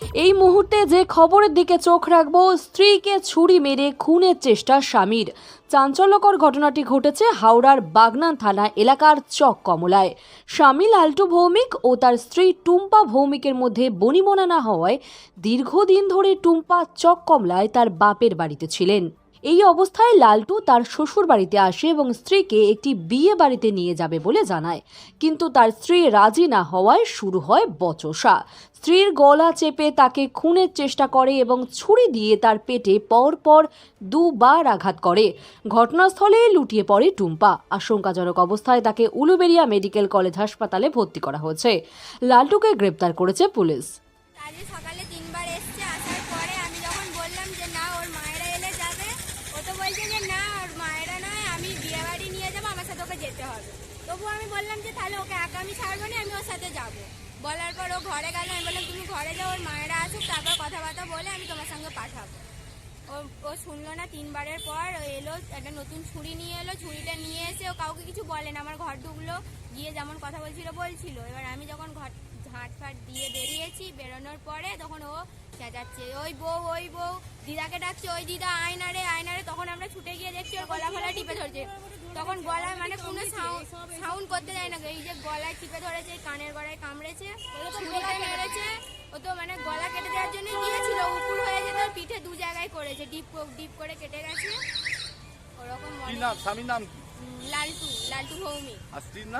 এই মুহূর্তে যে খবরের দিকে চোখ রাখব, স্ত্রীকে ছুরি মেরে খুনের চেষ্টা স্বামীর। চাঞ্চল্যকর ঘটনাটি ঘটেছে হাওড়ার বাগনান থানা এলাকার চক কমলায়। স্বামী লালটু ভৌমিক ও তার স্ত্রী টুম্পা ভৌমিকের মধ্যে বনিবনা না হওয়ায় দীর্ঘদিন ধরে টুম্পা চক কমলায় তার বাপের বাড়িতে ছিলেন। এই অবস্থায় লালটু তার শ্বশুর বাড়িতে আসে এবং স্ত্রীকে একটি বিয়ে বাড়িতে নিয়ে যাবে বলে জানায়। কিন্তু তার স্ত্রী রাজি না হওয়ায় শুরু হয় বচসা। স্ত্রীর গলা চেপে তাকে খুনের চেষ্টা করে এবং ছুরি দিয়ে তার পেটে পরপর দুবার আঘাত করে। ঘটনাস্থলে লুটিয়ে পড়ে টুম্পা। আশঙ্কাজনক অবস্থায় তাকে উলুবেড়িয়া মেডিকেল কলেজ হাসপাতালে ভর্তি করা হয়েছে। লালটুকে গ্রেপ্তার করেছে পুলিশ। হবে। তবু আমি বললাম যে তাহলে ওকে একা আমি ছাড়বো না আমি ওর সাথে যাব। বলার পর ও ঘরে গেল আমি বললাম তুমি ঘরে যাও ওর মায়েরা আসুক তারপর কথাবার্তা বলে আমি তোমার সঙ্গে পাঠাবো। ও ও শুনলো না তিনবারের পর ও এলো একটা নতুন ছুরি নিয়ে এলো ছুরিটা নিয়ে এসে ও কাউকে কিছু বলে না আমার ঘর ঢুকলো গিয়ে যেমন কথা বলছিল বলছিল। এবার আমি যখন ঘর ঝাঁট ফাট দিয়ে বেরিয়েছি বেরোনোর পরে তখন ও চেঁচাচ্ছে ওই বউ ওই বউ দিদাকে ডাকছে ওই দিদা আয়নারে আয়নারে। তখন আমরা ছুটে গিয়ে দেখছি ওর গলা ফলা টিপে ধরছে। তখন গলায় মানে কোনো সাউন্ড করতে যায় না এই যে গলায় চিপে ধরেছে কানের গড়ায় কামড়েছে মেরেছে। ও তো মানে গলা কেটে দেওয়ার জন্য গিয়েছিল উপর হয়ে যেত পিঠে দু জায়গায় করেছে ডিপ ডিপ করে কেটে গেছে। ওরকম নাম? স্বামীর নাম লালটু লালটু ভৌমি আর স্ত্রীর নাম?